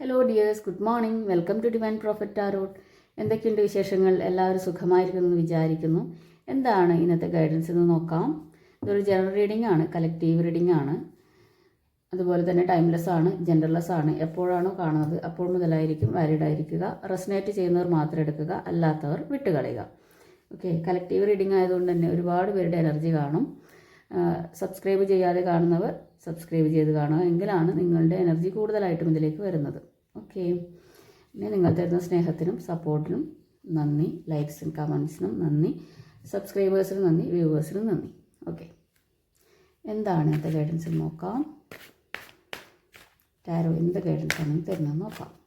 Hello dears good morning welcome to Divine Prophet Tarot എന്തൊക്കെയുണ്ട് വിശേഷങ്ങൾ? എല്ലാവരും സുഖമായിരിക്കുന്നു എന്ന് വിചാരിക്കുന്നു. എന്താണ് ഇന്നത്തെ ഗൈഡൻസ് എന്ന് നോക്കാം. ഇതൊരു ജനറൽ റീഡിംഗ് ആണ് കലക്റ്റീവ് റീഡിംഗ് ആണ്. അതുപോലെ തന്നെ ടൈംലെസ് ആണ് ജെൻഡർലെസ് ആണ്. എപ്പോഴാണോ കാണുന്നത് അപ്പോൾ മുതലായിരിക്കും വാലിഡ് ആയിരിക്കുക. റെസനേറ്റ് ചെയ്യുന്നവർ മാത്രം എടുക്കുക അല്ലാത്തവർ വിട്ടുകളയുക. ഓക്കെ കലക്റ്റീവ് റീഡിംഗ് ആയതുകൊണ്ട് തന്നെ ഒരുപാട് പേരുടെ എനർജി കാണും. സബ്സ്ക്രൈബ് ചെയ്യാതെ കാണുന്നവർ സബ്സ്ക്രൈബ് ചെയ്ത് കാണുക. എങ്കിലാണ് നിങ്ങളുടെ എനർജി കൂടുതലായിട്ടും ഇതിലേക്ക് വരുന്നത്. ഓക്കെ. പിന്നെ നിങ്ങൾ തരുന്ന സ്നേഹത്തിനും സപ്പോർട്ടിനും നന്ദി. ലൈക്സിനും കമൻസിനും നന്ദി. സബ്സ്ക്രൈബേഴ്സിനും നന്ദി. വ്യൂവേഴ്സിനും നന്ദി. ഓക്കെ. എന്താണ് ഇന്നത്തെ ഗൈഡൻസ് നോക്കാം? ടാരോ എന്ത് ആണെന്ന് തരുന്നത് നോക്കാം.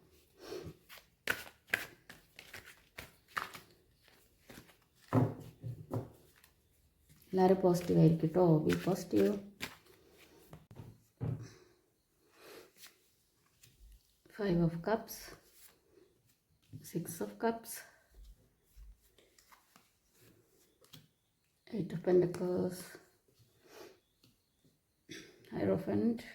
എല്ലാവരും പോസിറ്റീവ് ആയിരിക്കും കേട്ടോ be positive five of cups six of cups eight of pentacles hierophant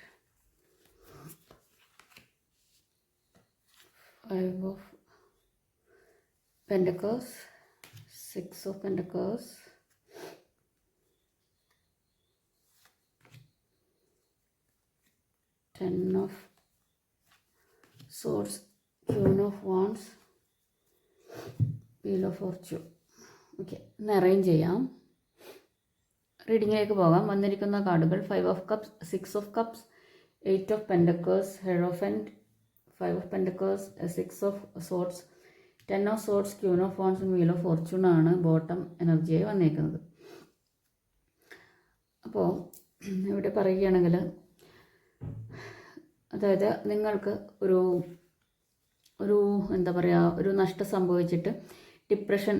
five of pentacles. Six of pentacles. Ten of swords queen of wands wheel of fortune. Okay ഒന്ന് arrange ചെയ്യാം. റീഡിങ്ങിലേക്ക് പോകാം. വന്നിരിക്കുന്ന കാർഡുകൾ five of cups six of cups eight of pentacles hierophant five of pentacles six of swords ten of swords queen of phones wheel of fortune ആണ് bottom എനർജിയായി വന്നേക്കുന്നത്. അപ്പോൾ ഇവിടെ പറയുകയാണെങ്കിൽ അതായത് നിങ്ങൾക്ക് ഒരു ഒരു എന്താ പറയുക ഒരു നഷ്ടം സംഭവിച്ചിട്ട് ഡിപ്രഷൻ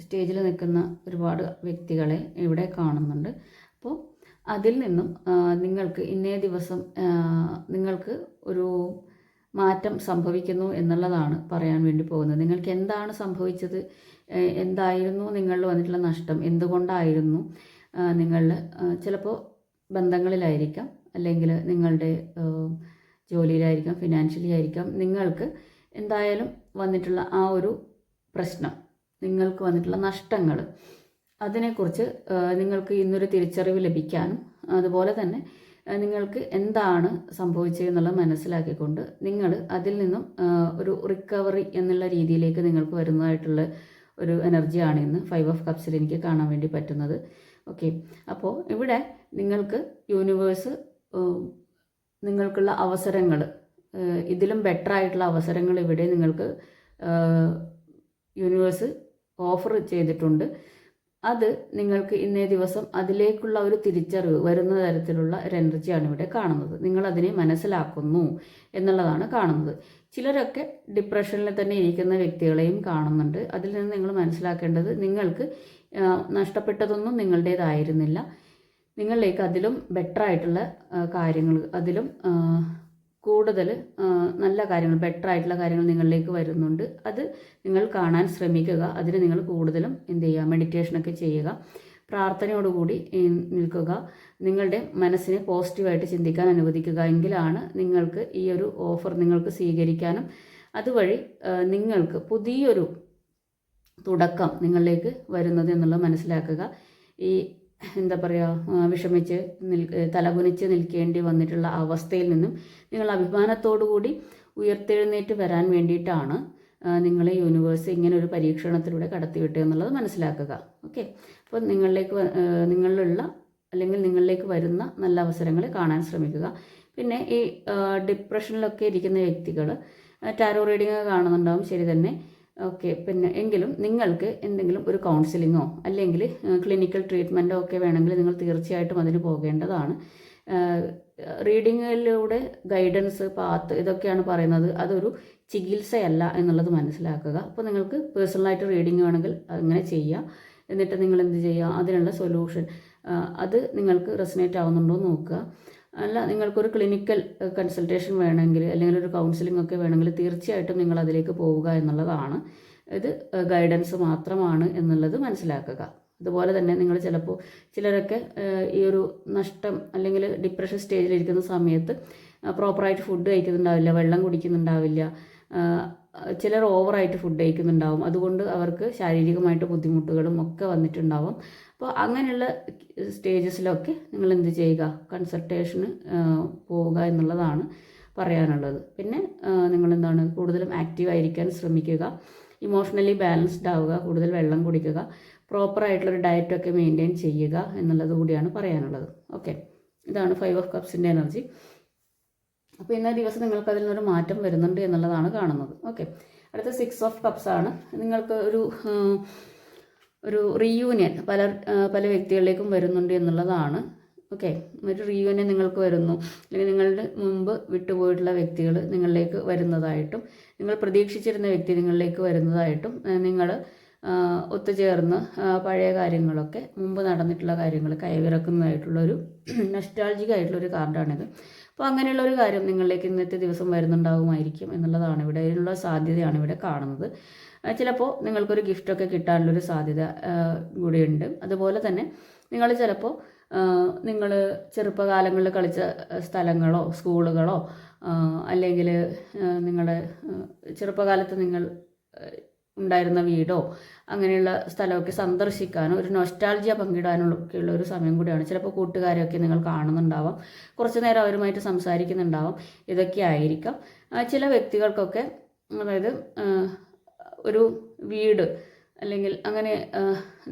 സ്റ്റേജിൽ നിൽക്കുന്ന ഒരുപാട് വ്യക്തികളെ ഇവിടെ കാണുന്നുണ്ട്. അപ്പോൾ അതിൽ നിന്നും നിങ്ങൾക്ക് ഇന്നേ ദിവസം നിങ്ങൾക്ക് ഒരു മാറ്റം സംഭവിക്കുന്നു എന്നുള്ളതാണ് പറയാൻ വേണ്ടി പോകുന്നത്. നിങ്ങൾക്ക് എന്താണ് സംഭവിച്ചത്? എന്തായിരുന്നു നിങ്ങളിൽ വന്നിട്ടുള്ള നഷ്ടം? എന്തുകൊണ്ടായിരുന്നു? നിങ്ങൾ ചിലപ്പോൾ ബന്ധങ്ങളിലായിരിക്കാം. അല്ലെങ്കിൽ നിങ്ങളുടെ ജോലിയിലായിരിക്കാം ഫിനാൻഷ്യലി ആയിരിക്കാം. നിങ്ങൾക്ക് എന്തായാലും വന്നിട്ടുള്ള ആ ഒരു പ്രശ്നം നിങ്ങൾക്ക് വന്നിട്ടുള്ള നഷ്ടങ്ങൾ അതിനെക്കുറിച്ച് നിങ്ങൾക്ക് ഇന്നൊരു തിരിച്ചറിവ് ലഭിക്കാനും അതുപോലെ തന്നെ നിങ്ങൾക്ക് എന്താണ് സംഭവിച്ചതെന്നുള്ളത് മനസ്സിലാക്കിക്കൊണ്ട് നിങ്ങൾ അതിൽ നിന്നും ഒരു റിക്കവറി എന്നുള്ള രീതിയിലേക്ക് നിങ്ങൾക്ക് വരുന്നതായിട്ടുള്ള ഒരു എനർജിയാണ് ഇന്ന് ഫൈവ് ഓഫ് കപ്സിൽ എനിക്ക് കാണാൻ വേണ്ടി പറ്റുന്നത്. ഓക്കെ അപ്പോൾ ഇവിടെ നിങ്ങൾക്ക് യൂണിവേഴ്സ് നിങ്ങൾക്കുള്ള അവസരങ്ങൾ ഇതിലും ബെറ്റർ ആയിട്ടുള്ള അവസരങ്ങൾ ഇവിടെ നിങ്ങൾക്ക് യൂണിവേഴ്സ് ഓഫർ ചെയ്തിട്ടുണ്ട്. അത് നിങ്ങൾക്ക് ഇന്നേ ദിവസം അതിലേക്കുള്ള ഒരു തിരിച്ചറിവ് വരുന്ന തരത്തിലുള്ള ഒരു എനർജിയാണ് ഇവിടെ കാണുന്നത്. നിങ്ങൾ അതിനെ മനസ്സിലാക്കുന്നു എന്നുള്ളതാണ് കാണുന്നത്. ചിലരൊക്കെ ഡിപ്രഷനിൽ തന്നെ ഇരിക്കുന്ന വ്യക്തികളെയും കാണുന്നുണ്ട്. അതിൽ നിന്ന് നിങ്ങൾ മനസ്സിലാക്കേണ്ടത് നിങ്ങൾക്ക് നഷ്ടപ്പെട്ടതൊന്നും നിങ്ങളുടേതായിരുന്നില്ല. നിങ്ങളിലേക്ക് അതിലും ബെറ്റർ ആയിട്ടുള്ള കാര്യങ്ങൾ അതിലും കൂടുതൽ നല്ല കാര്യങ്ങൾ ബെറ്റർ ആയിട്ടുള്ള കാര്യങ്ങൾ നിങ്ങളിലേക്ക് വരുന്നുണ്ട്. അത് നിങ്ങൾ കാണാൻ ശ്രമിക്കുക. അതിന് നിങ്ങൾ കൂടുതലും എന്ത് ചെയ്യുക? മെഡിറ്റേഷനൊക്കെ ചെയ്യുക. പ്രാർത്ഥനയോടുകൂടി നിൽക്കുക. നിങ്ങളുടെ മനസ്സിനെ പോസിറ്റീവായിട്ട് ചിന്തിക്കാൻ അനുവദിക്കുക. എങ്കിലാണ് നിങ്ങൾക്ക് ഈ ഒരു ഓഫർ നിങ്ങൾക്ക് സ്വീകരിക്കാനും അതുവഴി നിങ്ങൾക്ക് പുതിയൊരു തുടക്കം നിങ്ങളിലേക്ക് വരുന്നത് എന്നുള്ളത് മനസ്സിലാക്കുക. ഈ എന്താ പറയുക വിഷമിച്ച് നിൽ തലകുനിച്ച് നിൽക്കേണ്ടി വന്നിട്ടുള്ള അവസ്ഥയിൽ നിന്നും നിങ്ങൾ അഭിമാനത്തോടുകൂടി ഉയർത്തെഴുന്നേറ്റ് വരാൻ വേണ്ടിയിട്ടാണ് നിങ്ങളെ യൂണിവേഴ്സ് ഇങ്ങനെ ഒരു പരീക്ഷണത്തിലൂടെ കടത്തിവിട്ടു എന്നുള്ളത് മനസ്സിലാക്കുക. ഓക്കെ അപ്പോൾ നിങ്ങളിലേക്ക് നിങ്ങളിലുള്ള അല്ലെങ്കിൽ നിങ്ങളിലേക്ക് വരുന്ന നല്ല അവസരങ്ങൾ കാണാൻ ശ്രമിക്കുക. പിന്നെ ഈ ഡിപ്രഷനിലൊക്കെ ഇരിക്കുന്ന വ്യക്തികൾ ടാരോ റീഡിങ് കാണുന്നുണ്ടാവും ശരി തന്നെ. ഓക്കെ പിന്നെ എങ്കിലും നിങ്ങൾക്ക് എന്തെങ്കിലും ഒരു കൗൺസിലിങ്ങോ അല്ലെങ്കിൽ ക്ലിനിക്കൽ ട്രീറ്റ്മെന്റോ ഒക്കെ വേണമെങ്കിൽ നിങ്ങൾ തീർച്ചയായിട്ടും അതിന് പോകേണ്ടതാണ്. റീഡിങ്ങിലൂടെ ഗൈഡൻസ് പാത്ത് ഇതൊക്കെയാണ് പറയുന്നത്. അതൊരു ചികിത്സയല്ല എന്നുള്ളത് മനസ്സിലാക്കുക. അപ്പോൾ നിങ്ങൾക്ക് പേഴ്സണലായിട്ട് റീഡിങ് വേണമെങ്കിൽ അങ്ങനെ ചെയ്യാം. എന്നിട്ട് നിങ്ങൾ എന്ത് ചെയ്യുക? അതിനുള്ള സൊല്യൂഷൻ അത് നിങ്ങൾക്ക് റെസിനേറ്റ് ആവുന്നുണ്ടോ നോക്കുക. അല്ല നിങ്ങൾക്കൊരു ക്ലിനിക്കൽ കൺസൾട്ടേഷൻ വേണമെങ്കിൽ അല്ലെങ്കിൽ ഒരു കൗൺസിലിംഗ് ഒക്കെ വേണമെങ്കിൽ തീർച്ചയായിട്ടും നിങ്ങൾ അതിലേക്ക് പോവുക എന്നുള്ളതാണ്. ഇത് ഗൈഡൻസ് മാത്രമാണ് എന്നുള്ളത് മനസ്സിലാക്കുക. അതുപോലെ തന്നെ നിങ്ങൾ ചിലപ്പോൾ ചിലരൊക്കെ ഈ ഒരു നഷ്ടം അല്ലെങ്കിൽ ഡിപ്രഷൻ സ്റ്റേജിലിരിക്കുന്ന സമയത്ത് പ്രോപ്പറായിട്ട് ഫുഡ് കഴിക്കുന്നുണ്ടാവില്ല വെള്ളം കുടിക്കുന്നുണ്ടാവില്ല ചിലർ ഓവറായിട്ട് ഫുഡ് കഴിക്കുന്നുണ്ടാവും. അതുകൊണ്ട് അവർക്ക് ശാരീരികമായിട്ട് ബുദ്ധിമുട്ടുകളും ഒക്കെ വന്നിട്ടുണ്ടാവും. അപ്പോൾ അങ്ങനെയുള്ള സ്റ്റേജസിലൊക്കെ നിങ്ങൾ എന്ത് ചെയ്യുക? കൺസൾട്ടേഷന് പോവുക എന്നുള്ളതാണ് പറയാനുള്ളത്. പിന്നെ നിങ്ങൾ എന്താണ് കൂടുതലും ആക്റ്റീവ് ആയിരിക്കാൻ ശ്രമിക്കുക ഇമോഷണലി ബാലൻസ്ഡ് ആവുക കൂടുതൽ വെള്ളം കുടിക്കുക പ്രോപ്പർ ആയിട്ടുള്ളൊരു ഡയറ്റൊക്കെ മെയിന്റെയിൻ ചെയ്യുക എന്നുള്ളത് കൂടിയാണ് പറയാനുള്ളത്. ഓക്കെ. ഇതാണ് ഫൈവ് ഓഫ് കപ്സിന്റെ എനർജി. അപ്പോൾ ഇന്നേ ദിവസം നിങ്ങൾക്ക് അതിൽ നിന്നൊരു മാറ്റം വരുന്നുണ്ട് എന്നുള്ളതാണ് കാണുന്നത്. ഓക്കെ. അടുത്ത സിക്സ് ഓഫ് കപ്സ് ആണ് നിങ്ങൾക്ക് ഒരു ഒരു റീയൂണിയൻ പല പല വ്യക്തികളിലേക്കും വരുന്നുണ്ട് എന്നുള്ളതാണ്. ഓക്കെ ഒരു റീയൂണിയൻ നിങ്ങൾക്ക് വരുന്നു. അല്ലെങ്കിൽ നിങ്ങളുടെ മുമ്പ് വിട്ടുപോയിട്ടുള്ള വ്യക്തികൾ നിങ്ങളിലേക്ക് വരുന്നതായിട്ടും നിങ്ങൾ പ്രതീക്ഷിച്ചിരുന്ന വ്യക്തി നിങ്ങളിലേക്ക് വരുന്നതായിട്ടും നിങ്ങൾ ഒത്തുചേർന്ന് പഴയ കാര്യങ്ങളൊക്കെ മുമ്പ് നടന്നിട്ടുള്ള കാര്യങ്ങൾ കൈവിറക്കുന്നതായിട്ടുള്ളൊരു നൊസ്റ്റാൾജിക് കാർഡാണിത്. അപ്പോൾ അങ്ങനെയുള്ള ഒരു കാര്യം നിങ്ങളിലേക്ക് ഇന്നത്തെ ദിവസം വരുന്നുണ്ടാകുമായിരിക്കും എന്നുള്ളതാണ് ഇവിടെ അതിനുള്ള സാധ്യതയാണ് ഇവിടെ കാണുന്നത്. ചിലപ്പോൾ നിങ്ങൾക്കൊരു ഗിഫ്റ്റൊക്കെ കിട്ടാനുള്ളൊരു സാധ്യത കൂടിയുണ്ട്. അതുപോലെ തന്നെ നിങ്ങൾ ചിലപ്പോൾ നിങ്ങൾ ചെറുപ്പകാലങ്ങളിൽ കളിച്ച സ്ഥലങ്ങളോ സ്കൂളുകളോ അല്ലെങ്കിൽ നിങ്ങളുടെ ചെറുപ്പകാലത്ത് നിങ്ങൾ ഉണ്ടായിരുന്ന വീടോ അങ്ങനെയുള്ള സ്ഥലമൊക്കെ സന്ദർശിക്കാനോ ഒരു നൊസ്റ്റാൾജിയ പങ്കിടാനുള്ള ഒക്കെയുള്ള ഒരു സമയം കൂടിയാണ്. ചിലപ്പോൾ കൂട്ടുകാരെയൊക്കെ നിങ്ങൾ കാണുന്നുണ്ടാവാം കുറച്ച് നേരം അവരുമായിട്ട് സംസാരിക്കുന്നുണ്ടാവാം ഇതൊക്കെ ആയിരിക്കാം. ചില വ്യക്തികൾക്കൊക്കെ അതായത് ഒരു വീട് അല്ലെങ്കിൽ അങ്ങനെ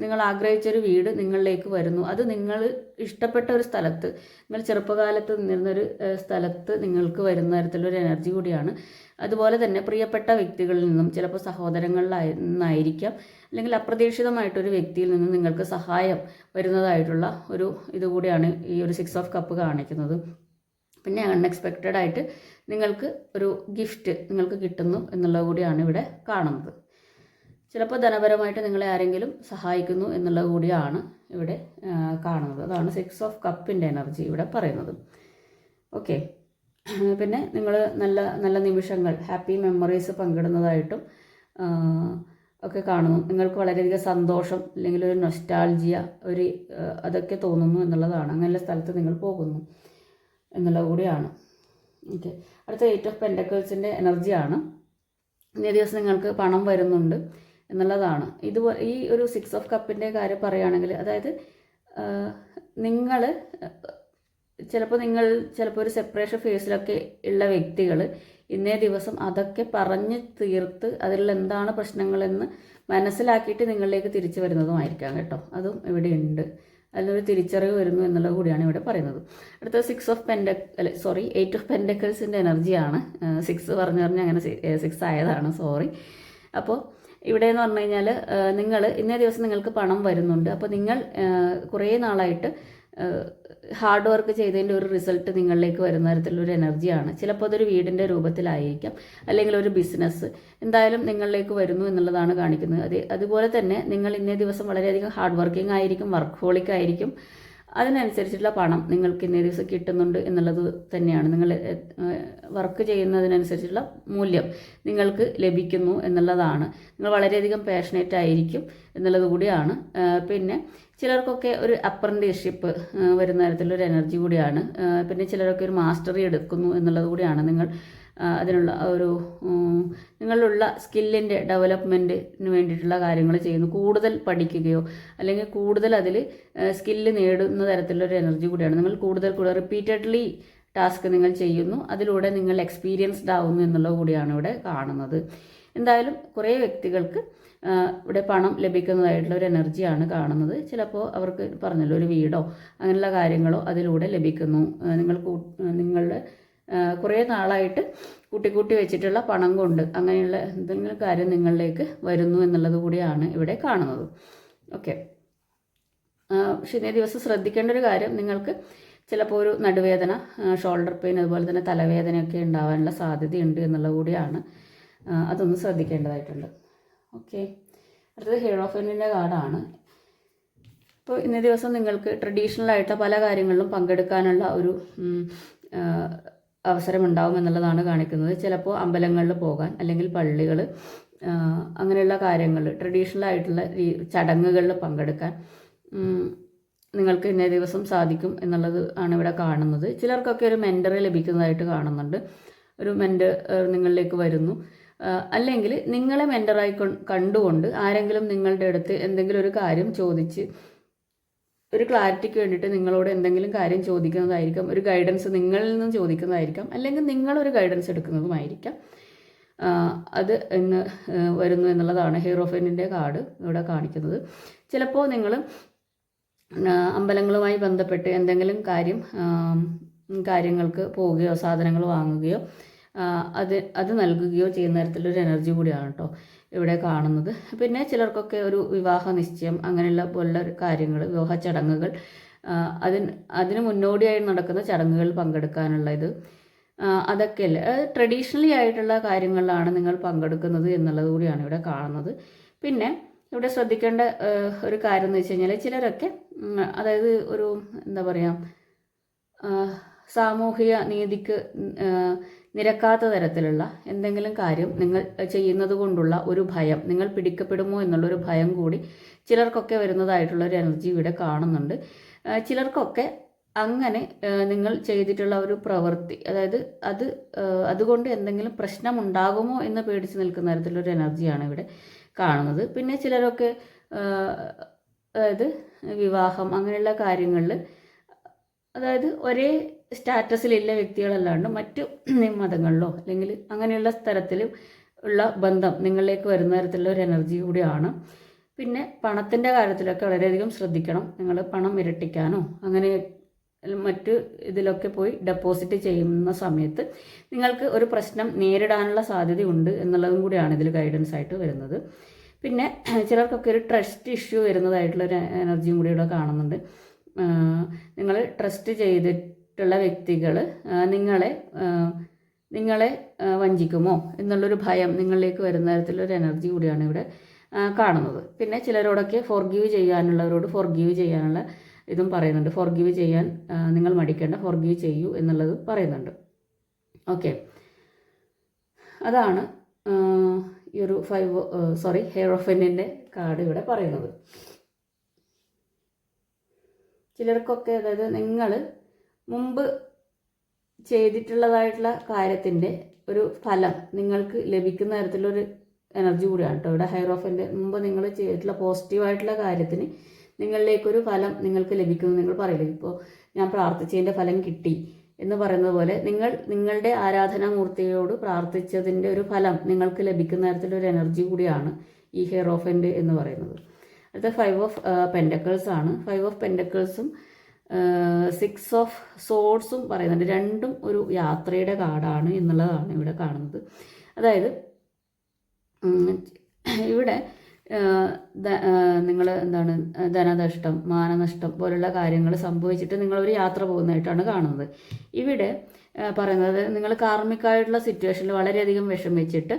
നിങ്ങൾ ആഗ്രഹിച്ചൊരു വീട് നിങ്ങളിലേക്ക് വരുന്നു. അത് നിങ്ങൾ ഇഷ്ടപ്പെട്ട ഒരു സ്ഥലത്ത് നിങ്ങൾ ചെറുപ്പകാലത്ത് നിന്നിരുന്നൊരു സ്ഥലത്ത് നിങ്ങൾക്ക് വരുന്ന തരത്തിലൊരു എനർജി കൂടിയാണ്. അതുപോലെ തന്നെ പ്രിയപ്പെട്ട വ്യക്തികളിൽ നിന്നും ചിലപ്പോൾ സഹോദരങ്ങളിലായി നിന്നായിരിക്കാം. അല്ലെങ്കിൽ അപ്രതീക്ഷിതമായിട്ടൊരു വ്യക്തിയിൽ നിന്നും നിങ്ങൾക്ക് സഹായം വരുന്നതായിട്ടുള്ള ഒരു ഇതുകൂടിയാണ് ഈ ഒരു സിക്സ് ഓഫ് കപ്പ് കാണിക്കുന്നത്. പിന്നെ അൺഎക്സ്പെക്റ്റഡ് ആയിട്ട് നിങ്ങൾക്ക് ഒരു ഗിഫ്റ്റ് നിങ്ങൾക്ക് കിട്ടുന്നു എന്നുള്ളത് കൂടിയാണ് ഇവിടെ കാണുന്നത്. ചിലപ്പോൾ ധനപരമായിട്ട് നിങ്ങളെ ആരെങ്കിലും സഹായിക്കുന്നു എന്നുള്ളത് കൂടിയാണ് ഇവിടെ കാണുന്നത്. അതാണ് സിക്സ് ഓഫ് കപ്പിന്റെ എനർജി ഇവിടെ പറയുന്നത്. ഓക്കെ പിന്നെ നിങ്ങൾ നല്ല നല്ല നിമിഷങ്ങൾ ഹാപ്പി മെമ്മറീസ് പങ്കിടുന്നതായിട്ടും ഒക്കെ കാണുന്നു. നിങ്ങൾക്ക് വളരെയധികം സന്തോഷം അല്ലെങ്കിൽ ഒരു നൊസ്റ്റാൾജിയ ഒരു അതൊക്കെ തോന്നുന്നു എന്നുള്ളതാണ്. അങ്ങനെയുള്ള സ്ഥലത്ത് നിങ്ങൾ പോകുന്നു. എന്നുള്ളത് കൂടിയാണ്. ഓക്കെ. അടുത്ത എയ്റ്റ് ഓഫ് പെൻഡക്കിൾസിന്റെ എനർജിയാണ് ഇന്നേ ദിവസം നിങ്ങൾക്ക് പണം വരുന്നുണ്ട് എന്നുള്ളതാണ്. ഇതുപോലെ ഈ ഒരു സിക്സ് ഓഫ് കപ്പിന്റെ കാര്യം പറയുകയാണെങ്കിൽ അതായത് നിങ്ങൾ ചിലപ്പോൾ നിങ്ങൾ ചിലപ്പോൾ ഒരു സെപ്പറേഷൻ ഫേസിലൊക്കെ ഉള്ള വ്യക്തികൾ ഇന്നേ ദിവസം അതൊക്കെ പറഞ്ഞ് തീർത്ത് അതിൽ എന്താണ് പ്രശ്നങ്ങളെന്ന് മനസ്സിലാക്കിയിട്ട് നിങ്ങളിലേക്ക് തിരിച്ചു വരുന്നതുമായിരിക്കാം കേട്ടോ. അതും ഇവിടെ അതിലൊരു തിരിച്ചറിവ് വരുന്നു എന്നുള്ളത് കൂടിയാണ് ഇവിടെ പറയുന്നത്. അടുത്ത സിക്സ് ഓഫ് പെൻഡ അല്ലെ സോറി എയ്റ്റ് ഓഫ് പെൻഡക്കൽസിന്റെ എനർജിയാണ് സിക്സ് പറഞ്ഞു പറഞ്ഞ് അങ്ങനെ സിക്സ് ആയതാണ് സോറി അപ്പോൾ ഇവിടെ എന്ന് പറഞ്ഞു കഴിഞ്ഞാൽ നിങ്ങൾ ഇന്നേ ദിവസം നിങ്ങൾക്ക് പണം വരുന്നുണ്ട്. അപ്പോൾ നിങ്ങൾ കുറേ നാളായിട്ട് ഹാർഡ് വർക്ക് ചെയ്തതിന്റെ ഒരു റിസൾട്ട് നിങ്ങളിലേക്ക് വരുന്ന തരത്തിലൊരു എനർജിയാണ്. ചിലപ്പോൾ അതൊരു വീടിന്റെ രൂപത്തിലായിരിക്കാം. അല്ലെങ്കിൽ ഒരു ബിസിനസ് എന്തായാലും നിങ്ങളിലേക്ക് വരുന്നു എന്നുള്ളതാണ് കാണിക്കുന്നത്. അത് അതുപോലെ തന്നെ നിങ്ങൾ ഇന്നേ ദിവസം വളരെയധികം ഹാർഡ് വർക്കിംഗ് ആയിരിക്കും വർക്ക് ഹോളിക് ആയിരിക്കും. അതിനനുസരിച്ചുള്ള പണം നിങ്ങൾക്ക് ഇന്നേ ദിവസം കിട്ടുന്നുണ്ട് എന്നുള്ളത് തന്നെയാണ്. നിങ്ങൾ വർക്ക് ചെയ്യുന്നതിനനുസരിച്ചുള്ള മൂല്യം നിങ്ങൾക്ക് ലഭിക്കുന്നു എന്നുള്ളതാണ്. നിങ്ങൾ വളരെയധികം പാഷനേറ്റ് ആയിരിക്കും എന്നുള്ളത് കൂടിയാണ്. പിന്നെ ചിലർക്കൊക്കെ ഒരു അപ്രന്റീസ്ഷിപ്പ് വരുന്ന തരത്തിലൊരു എനർജി കൂടിയാണ്. പിന്നെ ചിലരൊക്കെ ഒരു മാസ്റ്ററി എടുക്കുന്നു എന്നുള്ളത് കൂടിയാണ് നിങ്ങൾ അതിനുള്ള ഒരു നിങ്ങളിലുള്ള സ്കില്ലിന്റെ ഡെവലപ്മെന്റിന് വേണ്ടിയിട്ടുള്ള കാര്യങ്ങൾ ചെയ്യുന്നു. കൂടുതൽ പഠിക്കുകയോ അല്ലെങ്കിൽ കൂടുതൽ അതിൽ സ്കില്ല് നേടുന്ന തരത്തിലുള്ള ഒരു എനർജി കൂടിയാണ്. നിങ്ങൾ കൂടുതൽ കൂടുതൽ റിപ്പീറ്റഡ്ലി ടാസ്ക് നിങ്ങൾ ചെയ്യുന്നു. അതിലൂടെ നിങ്ങൾ എക്സ്പീരിയൻസ്ഡ് ആവുന്നു എന്നുള്ളത് കൂടിയാണ് ഇവിടെ കാണുന്നത്. എന്തായാലും കുറേ വ്യക്തികൾക്ക് ഇവിടെ പണം ലഭിക്കുന്നതായിട്ടുള്ള ഒരു എനർജിയാണ് കാണുന്നത്. ചിലപ്പോൾ അവർക്ക് പറഞ്ഞല്ലോ ഒരു വീടോ അങ്ങനെയുള്ള കാര്യങ്ങളോ അതിലൂടെ ലഭിക്കുന്നു. നിങ്ങൾ നിങ്ങളുടെ കുറേ നാളായിട്ട് കൂട്ടി കൂട്ടി വെച്ചിട്ടുള്ള പണം കൊണ്ട് അങ്ങനെയുള്ള എന്തെങ്കിലും കാര്യം നിങ്ങളിലേക്ക് വരുന്നു എന്നുള്ളത് കൂടിയാണ് ഇവിടെ കാണുന്നത്. ഓക്കെ. ഇന്നേ ദിവസം ശ്രദ്ധിക്കേണ്ട ഒരു കാര്യം നിങ്ങൾക്ക് ചിലപ്പോൾ ഒരു നടുവേദന ഷോൾഡർ പെയിൻ അതുപോലെ തന്നെ തലവേദനയൊക്കെ ഉണ്ടാവാനുള്ള സാധ്യതയുണ്ട് എന്നുള്ളത് കൂടിയാണ് അതൊന്ന് ശ്രദ്ധിക്കേണ്ടതായിട്ടുണ്ട്. ഓക്കെ അടുത്തത് എൻഡിന്റെ കാർഡാണ് ഇപ്പോൾ ഇന്നേ ദിവസം നിങ്ങൾക്ക് ട്രഡീഷണൽ ആയിട്ട് പല കാര്യങ്ങളിലും പങ്കെടുക്കാനുള്ള ഒരു അവസരം ഉണ്ടാവും എന്നുള്ളതാണ് കാണിക്കുന്നത്. ചിലപ്പോൾ അമ്പലങ്ങളിൽ പോകാൻ അല്ലെങ്കിൽ പള്ളികൾ അങ്ങനെയുള്ള കാര്യങ്ങൾ ട്രഡീഷണൽ ആയിട്ടുള്ള ചടങ്ങുകളിൽ പങ്കെടുക്കാൻ നിങ്ങൾക്ക് ഇന്നേ ദിവസം സാധിക്കും എന്നുള്ളത് ആണ് ഇവിടെ കാണുന്നത്. ചിലർക്കൊക്കെ ഒരു മെന്ററെ ലഭിക്കുന്നതായിട്ട് കാണുന്നുണ്ട്. ഒരു മെന്റർ നിങ്ങളിലേക്ക് വരുന്നു. അല്ലെങ്കിൽ നിങ്ങളെ മെന്ററായി കണ്ടുകൊണ്ട് ആരെങ്കിലും നിങ്ങളുടെ അടുത്ത് എന്തെങ്കിലും ഒരു കാര്യം ചോദിച്ച് ഒരു ക്ലാരിറ്റിക്ക് വേണ്ടിയിട്ട് നിങ്ങളോട് എന്തെങ്കിലും കാര്യം ചോദിക്കുന്നതായിരിക്കാം ഒരു ഗൈഡൻസ് നിങ്ങളിൽ നിന്നും ചോദിക്കുന്നതായിരിക്കാം അല്ലെങ്കിൽ നിങ്ങളൊരു ഗൈഡൻസ് എടുക്കുന്നതുമായിരിക്കാം. അത് ഇന്ന് വരുന്നു എന്നുള്ളതാണ് ഹീറോഫിനിന്റെ കാർഡ് ഇവിടെ കാണിക്കുന്നത്. ചിലപ്പോൾ നിങ്ങൾ അമ്പലങ്ങളുമായി ബന്ധപ്പെട്ട് എന്തെങ്കിലും കാര്യം കാര്യങ്ങൾക്ക് പോവുകയോ സാധനങ്ങൾ വാങ്ങുകയോ അത് അത് നൽകുകയോ ചെയ്യുന്ന തരത്തിലൊരു എനർജി കൂടിയാണ് കേട്ടോ ഇവിടെ കാണുന്നത്. പിന്നെ ചിലർക്കൊക്കെ ഒരു വിവാഹ നിശ്ചയം അങ്ങനെയുള്ള പോലുള്ള കാര്യങ്ങൾ വിവാഹ ചടങ്ങുകൾ അതിന് അതിന് മുന്നോടിയായി നടക്കുന്ന ചടങ്ങുകൾ പങ്കെടുക്കാനുള്ള ഇത് അതൊക്കെ അതൊക്കെയല്ലേ. ട്രഡീഷണലി ആയിട്ടുള്ള കാര്യങ്ങളിലാണ് നിങ്ങൾ പങ്കെടുക്കുന്നത് എന്നുള്ളത് കൂടിയാണ് ഇവിടെ കാണുന്നത്. പിന്നെ ഇവിടെ ശ്രദ്ധിക്കേണ്ട ഒരു കാര്യം എന്ന് വെച്ച് കഴിഞ്ഞാൽ ചിലരൊക്കെ അതായത് ഒരു എന്താ പറയുക സാമൂഹിക നീതിക്ക് നിരക്കാത്ത തരത്തിലുള്ള എന്തെങ്കിലും കാര്യം നിങ്ങൾ ചെയ്യുന്നത് കൊണ്ടുള്ള ഒരു ഭയം നിങ്ങൾ പിടിക്കപ്പെടുമോ എന്നുള്ളൊരു ഭയം കൂടി ചിലർക്കൊക്കെ വരുന്നതായിട്ടുള്ള ഒരു എനർജി ഇവിടെ കാണുന്നുണ്ട്. ചിലർക്കൊക്കെ അങ്ങനെ നിങ്ങൾ ചെയ്തിട്ടുള്ള ഒരു പ്രവൃത്തി അതായത് അത് അതുകൊണ്ട് എന്തെങ്കിലും പ്രശ്നം ഉണ്ടാകുമോ എന്ന് പേടിച്ച് നിൽക്കുന്ന തരത്തിലൊരു എനർജിയാണ് ഇവിടെ കാണുന്നത്. പിന്നെ ചിലരൊക്കെ അതായത് വിവാഹം അങ്ങനെയുള്ള കാര്യങ്ങളിൽ അതായത് ഒരേ സ്റ്റാറ്റസിലുള്ള വ്യക്തികളല്ലാണ്ട് മറ്റു മതങ്ങളിലോ അല്ലെങ്കിൽ അങ്ങനെയുള്ള സ്ഥലത്തിൽ ഉള്ള ബന്ധം നിങ്ങളിലേക്ക് വരുന്ന തരത്തിലുള്ള ഒരു എനർജി കൂടിയാണ്. പിന്നെ പണത്തിന്റെ കാര്യത്തിലൊക്കെ വളരെയധികം ശ്രദ്ധിക്കണം. നിങ്ങൾ പണം ഇരട്ടിക്കാനോ അങ്ങനെ മറ്റ് ഇതിലൊക്കെ പോയി ഡെപ്പോസിറ്റ് ചെയ്യുന്ന സമയത്ത് നിങ്ങൾക്ക് ഒരു പ്രശ്നം നേരിടാനുള്ള സാധ്യതയുണ്ട് എന്നുള്ളതും കൂടിയാണ് ഇതിൽ ഗൈഡൻസ് ആയിട്ട് വരുന്നത്. പിന്നെ ചിലർക്കൊക്കെ ഒരു ട്രസ്റ്റ് ഇഷ്യൂ വരുന്നതായിട്ടുള്ള ഒരു എനർജിയും കൂടി ഇവിടെ കാണുന്നുണ്ട്. നിങ്ങൾ ട്രസ്റ്റ് ചെയ്തിട്ടുള്ള വ്യക്തികൾ നിങ്ങളെ നിങ്ങളെ വഞ്ചിക്കുമോ എന്നുള്ളൊരു ഭയം നിങ്ങളിലേക്ക് വരുന്ന തരത്തിലൊരു എനർജി കൂടിയാണ് ഇവിടെ കാണുന്നത്. പിന്നെ ചിലരോടൊക്കെ ഫോർഗീവ് ചെയ്യാനുള്ളവരോട് ഫോർഗീവ് ചെയ്യാനുള്ള ഇതും പറയുന്നുണ്ട്. ഫോർഗീവ് ചെയ്യാൻ നിങ്ങൾ മടിക്കേണ്ട ഫോർഗീവ് ചെയ്യൂ എന്നുള്ളത് പറയുന്നുണ്ട്. ഓക്കെ അതാണ് ഈ ഒരു ഫൈവ് സോറി ഹെയർ ഓഫനിന്റെ കാർഡ് ഇവിടെ പറയുന്നത്. ചിലർക്കൊക്കെ അതായത് നിങ്ങൾ മുമ്പ് ചെയ്തിട്ടുള്ളതായിട്ടുള്ള കാര്യത്തിന്റെ ഒരു ഫലം നിങ്ങൾക്ക് ലഭിക്കുന്ന തരത്തിലൊരു എനർജി കൂടിയാണ് കേട്ടോ. ഇവിടെ ഹെയർ ഓഫിന്റെ മുമ്പ് നിങ്ങൾ ചെയ്തിട്ടുള്ള പോസിറ്റീവായിട്ടുള്ള കാര്യത്തിന് നിങ്ങളിലേക്കൊരു ഫലം നിങ്ങൾക്ക് ലഭിക്കുമെന്ന് നിങ്ങൾ പറയില്ലേ? ഇപ്പോൾ ഞാൻ പ്രാർത്ഥിച്ചതിന്റെ ഫലം കിട്ടി എന്ന് പറയുന്നത് പോലെ നിങ്ങൾ നിങ്ങളുടെ ആരാധനാമൂർത്തിയോട് പ്രാർത്ഥിച്ചതിന്റെ ഒരു ഫലം നിങ്ങൾക്ക് ലഭിക്കുന്ന തരത്തിലൊരു എനർജി കൂടിയാണ് ഈ ഹെയർ ഓഫന്റ് എന്ന് പറയുന്നത്. അടുത്ത ഫൈവ് ഓഫ് പെൻഡക്കിൾസ് ആണ്. ഫൈവ് ഓഫ് പെൻഡക്കിൾസും സിക്സ് ഓഫ് സോഡ്സും പറയുന്നുണ്ട്. രണ്ടും ഒരു യാത്രയുടെ കാർഡാണ് എന്നുള്ളതാണ് ഇവിടെ കാണുന്നത്. അതായത് ഇവിടെ നിങ്ങൾ എന്താണ് ധനനഷ്ടം മാനനഷ്ടം പോലുള്ള കാര്യങ്ങൾ സംഭവിച്ചിട്ട് നിങ്ങളൊരു യാത്ര പോകുന്നതായിട്ടാണ് കാണുന്നത്. ഇവിടെ പറയുന്നത് നിങ്ങൾ കാർമ്മികമായിട്ടുള്ള സിറ്റുവേഷനിൽ വളരെയധികം വിഷമിച്ചിട്ട്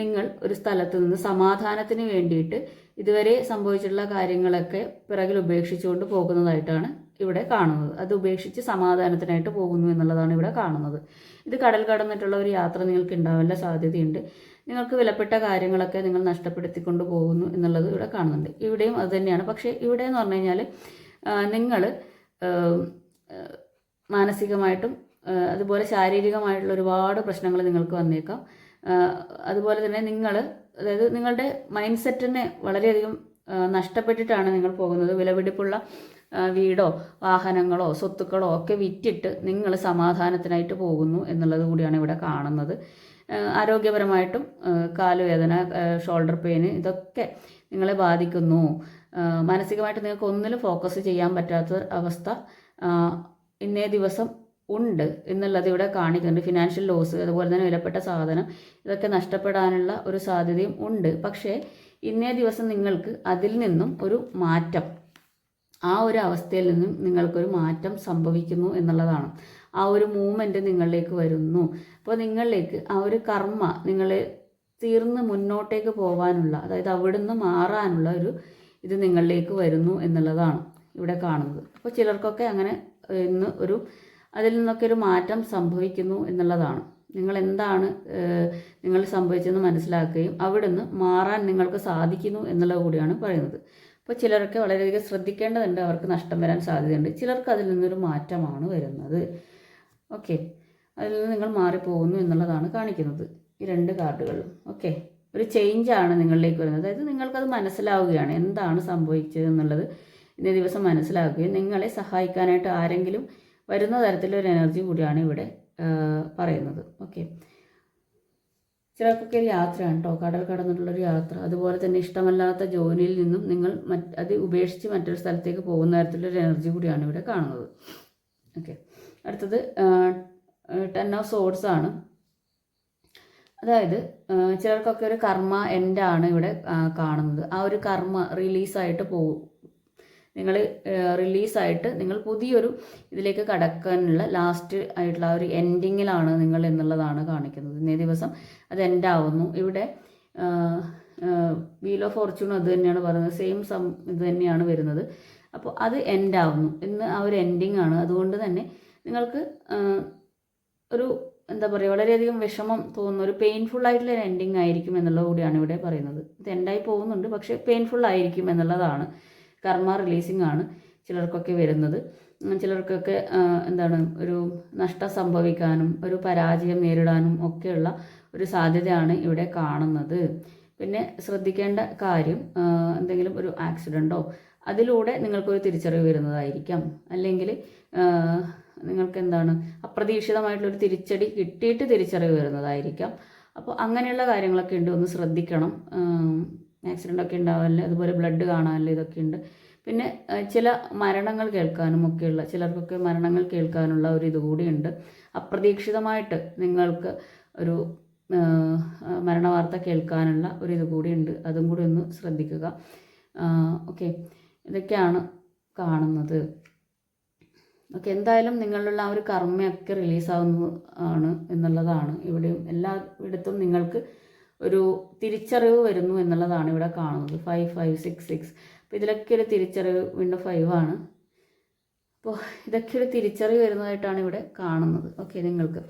നിങ്ങൾ ഒരു സ്ഥലത്ത് നിന്ന് സമാധാനത്തിന് വേണ്ടിയിട്ട് ഇതുവരെ സംഭവിച്ചിട്ടുള്ള കാര്യങ്ങളൊക്കെ പിറകിൽ ഉപേക്ഷിച്ചുകൊണ്ട് പോകുന്നതായിട്ടാണ് ഇവിടെ കാണുന്നത്. അത് ഉപേക്ഷിച്ച് സമാധാനത്തിനായിട്ട് പോകുന്നു എന്നുള്ളതാണ് ഇവിടെ കാണുന്നത്. ഇത് കടൽ കടന്നിട്ടുള്ള ഒരു യാത്ര നിങ്ങൾക്ക് ഉണ്ടാവാനുള്ള സാധ്യതയുണ്ട്. നിങ്ങൾക്ക് വിലപ്പെട്ട കാര്യങ്ങളൊക്കെ നിങ്ങൾ നഷ്ടപ്പെടുത്തിക്കൊണ്ട് പോകുന്നു എന്നുള്ളത് ഇവിടെ കാണുന്നുണ്ട്. ഇവിടെയും അത് തന്നെയാണ്. പക്ഷേ ഇവിടെ എന്ന് പറഞ്ഞു കഴിഞ്ഞാൽ നിങ്ങൾ മാനസികമായിട്ടും അതുപോലെ ശാരീരികമായിട്ടുള്ള ഒരുപാട് പ്രശ്നങ്ങൾ നിങ്ങൾക്ക് വന്നേക്കാം. അതുപോലെ തന്നെ നിങ്ങൾ അതായത് നിങ്ങളുടെ മൈൻഡ് സെറ്റിനെ വളരെയധികം നഷ്ടപ്പെട്ടിട്ടാണ് നിങ്ങൾ പോകുന്നത്. വിലപിടിപ്പുള്ള വീടോ വാഹനങ്ങളോ സ്വത്തുക്കളോ ഒക്കെ വിറ്റിട്ട് നിങ്ങൾ സമാധാനത്തിനായിട്ട് പോകുന്നു എന്നുള്ളത് കൂടിയാണ് ഇവിടെ കാണുന്നത്. ആരോഗ്യപരമായിട്ടും കാലുവേദന ഷോൾഡർ പെയിൻ ഇതൊക്കെ നിങ്ങളെ ബാധിക്കുന്നു. മാനസികമായിട്ട് നിങ്ങൾക്ക് ഒന്നിലും ഫോക്കസ് ചെയ്യാൻ പറ്റാത്ത അവസ്ഥ ഇന്നേ ദിവസം ഉണ്ട് എന്നുള്ളത് ഇവിടെ കാണിക്കുന്നുണ്ട്. ഫിനാൻഷ്യൽ ലോസ് അതുപോലെ തന്നെ വിലപ്പെട്ട സാധനം ഇതൊക്കെ നഷ്ടപ്പെടാനുള്ള ഒരു സാധ്യതയും ഉണ്ട്. പക്ഷേ ഇന്നേ ദിവസം നിങ്ങൾക്ക് അതിൽ നിന്നും ഒരു മാറ്റം ആ ഒരു അവസ്ഥയിൽ നിന്നും നിങ്ങൾക്കൊരു മാറ്റം സംഭവിക്കുന്നു എന്നുള്ളതാണ്. ആ ഒരു മൂമെന്റ് നിങ്ങളിലേക്ക് വരുന്നു. അപ്പോൾ നിങ്ങളിലേക്ക് ആ ഒരു കർമ്മ നിങ്ങളെ തീർന്ന് മുന്നോട്ടേക്ക് പോകാനുള്ള അതായത് അവിടുന്ന് മാറാനുള്ള ഒരു ഇത് നിങ്ങളിലേക്ക് വരുന്നു എന്നുള്ളതാണ് ഇവിടെ കാണുന്നത്. അപ്പോൾ ചിലർക്കൊക്കെ അങ്ങനെ ഇന്ന് ഒരു അതിൽ നിന്നൊക്കെ ഒരു മാറ്റം സംഭവിക്കുന്നു എന്നുള്ളതാണ്. നിങ്ങൾ എന്താണ് നിങ്ങൾ സംഭവിച്ചതെന്ന് മനസ്സിലാക്കുകയും അവിടുന്ന് മാറാൻ നിങ്ങൾക്ക് സാധിക്കുന്നു എന്നുള്ളത് കൂടിയാണ് പറയുന്നത്. അപ്പോൾ ചിലരൊക്കെ വളരെയധികം ശ്രദ്ധിക്കേണ്ടതുണ്ട് അവർക്ക് നഷ്ടം വരാൻ സാധ്യതയുണ്ട്. ചിലർക്ക് അതിൽ നിന്നൊരു മാറ്റമാണ് വരുന്നത്. ഓക്കെ. അതിൽ നിന്ന് നിങ്ങൾ മാറിപ്പോകുന്നു എന്നുള്ളതാണ് കാണിക്കുന്നത് ഈ രണ്ട് കാർഡുകളും ഓക്കെ. ഒരു ചേഞ്ചാണ് നിങ്ങളിലേക്ക് വരുന്നത്. അതായത് നിങ്ങൾക്കത് മനസ്സിലാവുകയാണ്. എന്താണ് സംഭവിച്ചത് എന്നുള്ളത് ഇന്നേ ദിവസം മനസ്സിലാക്കുകയും നിങ്ങളെ സഹായിക്കാനായിട്ട് ആരെങ്കിലും വരുന്ന തരത്തിലൊരു എനർജി കൂടിയാണ് ഇവിടെ പറയുന്നത്. ഓക്കെ. ചിലർക്കൊക്കെ ഒരു യാത്രയാണ് കേട്ടോ കടൽ കടന്നിട്ടുള്ളൊരു യാത്ര. അതുപോലെ തന്നെ ഇഷ്ടമല്ലാത്ത ജോലിയിൽ നിന്നും നിങ്ങൾ മറ്റ് അത് ഉപേക്ഷിച്ച് മറ്റൊരു സ്ഥലത്തേക്ക് പോകുന്ന തരത്തിലൊരു എനർജി കൂടിയാണ് ഇവിടെ കാണുന്നത്. ഓക്കെ. അടുത്തത് ടെൻ ഓഫ് സോഡ്സ് ആണ്. അതായത് ചിലർക്കൊക്കെ ഒരു കർമ്മ എൻഡാണ് ഇവിടെ കാണുന്നത്. ആ ഒരു കർമ്മ റിലീസായിട്ട് പോകും. നിങ്ങൾ റിലീസായിട്ട് നിങ്ങൾ പുതിയൊരു ഇതിലേക്ക് കടക്കാനുള്ള ലാസ്റ്റ് ആയിട്ടുള്ള ഒരു എൻഡിങ്ങിലാണ് നിങ്ങൾ എന്നുള്ളതാണ് കാണിക്കുന്നത്. ഇന്നേ ദിവസം അത് എൻഡാവുന്നു. ഇവിടെ വീൽ ഓഫ് ഫോർച്യൂൺ അത് തന്നെയാണ് പറയുന്നത്. സെയിം സം ഇത് തന്നെയാണ് വരുന്നത്. അപ്പോൾ അത് എൻഡാവുന്നു. ഇന്ന് ആ ഒരു എൻഡിങ് ആണ് അതുകൊണ്ട് തന്നെ നിങ്ങൾക്ക് ഒരു എന്താ പറയുക വളരെയധികം വിഷമം തോന്നുന്ന ഒരു പെയിൻഫുൾ ആയിട്ടുള്ള ഒരു എൻഡിങ് ആയിരിക്കും എന്നുള്ളത് കൂടിയാണ് ഇവിടെ പറയുന്നത്. ഇത് എൻഡായി പോകുന്നുണ്ട് പക്ഷേ പെയിൻഫുൾ ആയിരിക്കും എന്നുള്ളതാണ്. കർമ്മ റിലീസിംഗ് ആണ് ചിലർക്കൊക്കെ വരുന്നത്. ചിലർക്കൊക്കെ എന്താണ് ഒരു നഷ്ടം സംഭവിക്കാനും ഒരു പരാജയം നേരിടാനും ഒക്കെയുള്ള ഒരു സാധ്യതയാണ് ഇവിടെ കാണുന്നത്. പിന്നെ ശ്രദ്ധിക്കേണ്ട കാര്യം എന്തെങ്കിലും ഒരു ആക്സിഡന്റോ അതിലൂടെ നിങ്ങൾക്കൊരു തിരിച്ചറിവ് വരുന്നതായിരിക്കാം. അല്ലെങ്കിൽ നിങ്ങൾക്ക് എന്താണ് അപ്രതീക്ഷിതമായിട്ടുള്ളൊരു തിരിച്ചടി കിട്ടിയിട്ട് തിരിച്ചറിവ് വരുന്നതായിരിക്കാം. അപ്പോൾ അങ്ങനെയുള്ള കാര്യങ്ങളൊക്കെ ഉണ്ട് ഒന്ന് ശ്രദ്ധിക്കണം. ആക്സിഡന്റ് ഒക്കെ ഉണ്ടാവാല്ലേ? അതുപോലെ ബ്ലഡ് കാണാനല്ലേ ഇതൊക്കെ ഉണ്ട്. പിന്നെ ചില മരണങ്ങൾ കേൾക്കാനും ഒക്കെയുള്ള ചിലർക്കൊക്കെ മരണങ്ങൾ കേൾക്കാനുള്ള ഒരു ഇത് കൂടിയുണ്ട് അപ്രതീക്ഷിതമായിട്ട് നിങ്ങൾക്ക് ഒരു മരണ വാർത്ത മരണവാർത്ത കേൾക്കാനുള്ള ഒരു ഇത് കൂടിയുണ്ട് അതും കൂടി ഒന്ന് ശ്രദ്ധിക്കുക. ഓക്കെ. ഇതൊക്കെയാണ് കാണുന്നത്. ഓക്കെ എന്തായാലും നിങ്ങളിലുള്ള ആ ഒരു കർമ്മയൊക്കെ റിലീസാവുന്ന ആണ് എന്നുള്ളതാണ്. ഇവിടെയും എല്ലായിടത്തും നിങ്ങൾക്ക് ഒരു തിരിച്ചറിവ് വരുന്നു എന്നുള്ളതാണ് ഇവിടെ കാണുന്നത്. ഫൈവ് ഫൈവ് സിക്സ് സിക്സ് അപ്പോൾ ഇതിലൊക്കെ ഒരു തിരിച്ചറിവ് വീണ്ടും ഫൈവ് ആണ്. അപ്പോൾ ഇതൊക്കെ ഒരു തിരിച്ചറിവ് വരുന്നതായിട്ടാണ് ഇവിടെ കാണുന്നത്. ഓക്കെ നിങ്ങൾക്ക്.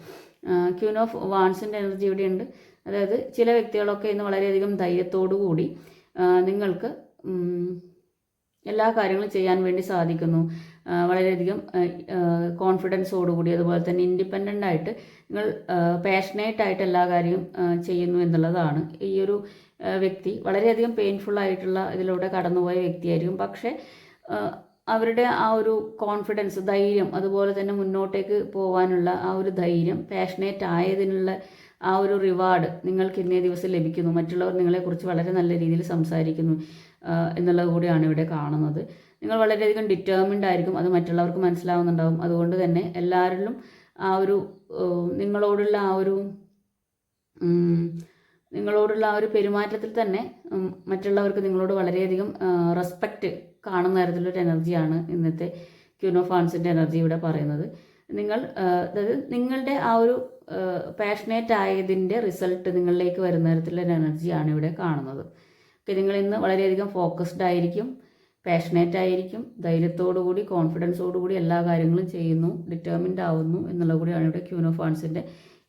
ക്യൂൻ ഓഫ് വാൺസിന്റെ എനർജി ഇവിടെ ഉണ്ട് അതായത് ചില വ്യക്തികളൊക്കെ ഇന്ന് വളരെയധികം ധൈര്യത്തോടു കൂടി നിങ്ങൾക്ക് എല്ലാ കാര്യങ്ങളും ചെയ്യാൻ വേണ്ടി സാധിക്കുന്നു. വളരെയധികം കോൺഫിഡൻസോടുകൂടി അതുപോലെ തന്നെ ഇൻഡിപെൻഡന്റ് ആയിട്ട് നിങ്ങൾ പാഷനേറ്റ് ആയിട്ട് എല്ലാ കാര്യവും ചെയ്യുന്നു എന്നുള്ളതാണ്. ഈ ഒരു വ്യക്തി വളരെയധികം പെയിൻഫുൾ ആയിട്ടുള്ള ഇതിലൂടെ കടന്നുപോയ വ്യക്തിയായിരിക്കും. പക്ഷേ അവരുടെ ആ ഒരു കോൺഫിഡൻസ് ധൈര്യം അതുപോലെ തന്നെ മുന്നോട്ടേക്ക് പോകാനുള്ള ആ ഒരു ധൈര്യം പാഷനേറ്റ് ആയതിനുള്ള ആ ഒരു റിവാർഡ് നിങ്ങൾക്ക് ഇന്നേ ദിവസം ലഭിക്കുന്നു. മറ്റുള്ളവർ നിങ്ങളെക്കുറിച്ച് വളരെ നല്ല രീതിയിൽ സംസാരിക്കുന്നു എന്നുള്ളത് കൂടിയാണ് ഇവിടെ കാണുന്നത്. നിങ്ങൾ വളരെയധികം ഡിറ്റർമിൻഡ് ആയിരിക്കും. അത് മറ്റുള്ളവർക്ക് മനസ്സിലാവുന്നുണ്ടാവും. അതുകൊണ്ട് തന്നെ എല്ലാവരിലും ആ ഒരു നിങ്ങളോടുള്ള ആ ഒരു നിങ്ങളോടുള്ള ആ ഒരു പെരുമാറ്റത്തിൽ തന്നെ മറ്റുള്ളവർക്ക് നിങ്ങളോട് വളരെയധികം റെസ്പെക്റ്റ് കാണുന്ന തരത്തിലൊരു എനർജിയാണ് ഇന്നത്തെ ക്യൂനോഫാൻസിന്റെ എനർജി ഇവിടെ പറയുന്നത്. നിങ്ങൾ അതായത് നിങ്ങളുടെ ആ ഒരു പാഷനേറ്റ് ആയതിന്റെ റിസൾട്ട് നിങ്ങളിലേക്ക് വരുന്ന തരത്തിലുള്ള എനർജിയാണ് ഇവിടെ കാണുന്നത്. ഓക്കെ നിങ്ങൾ ഇന്ന് വളരെയധികം ഫോക്കസ്ഡ് ആയിരിക്കും. പാഷനേറ്റ് ആയിരിക്കും ധൈര്യത്തോടുകൂടി കോൺഫിഡൻസോടുകൂടി എല്ലാ കാര്യങ്ങളും ചെയ്യുന്നു ഡിറ്റർമിൻഡ് ആവുന്നു എന്നുള്ള കൂടിയാണ് ഇവിടെ ക്യൂനോഫാൻസിന്റെ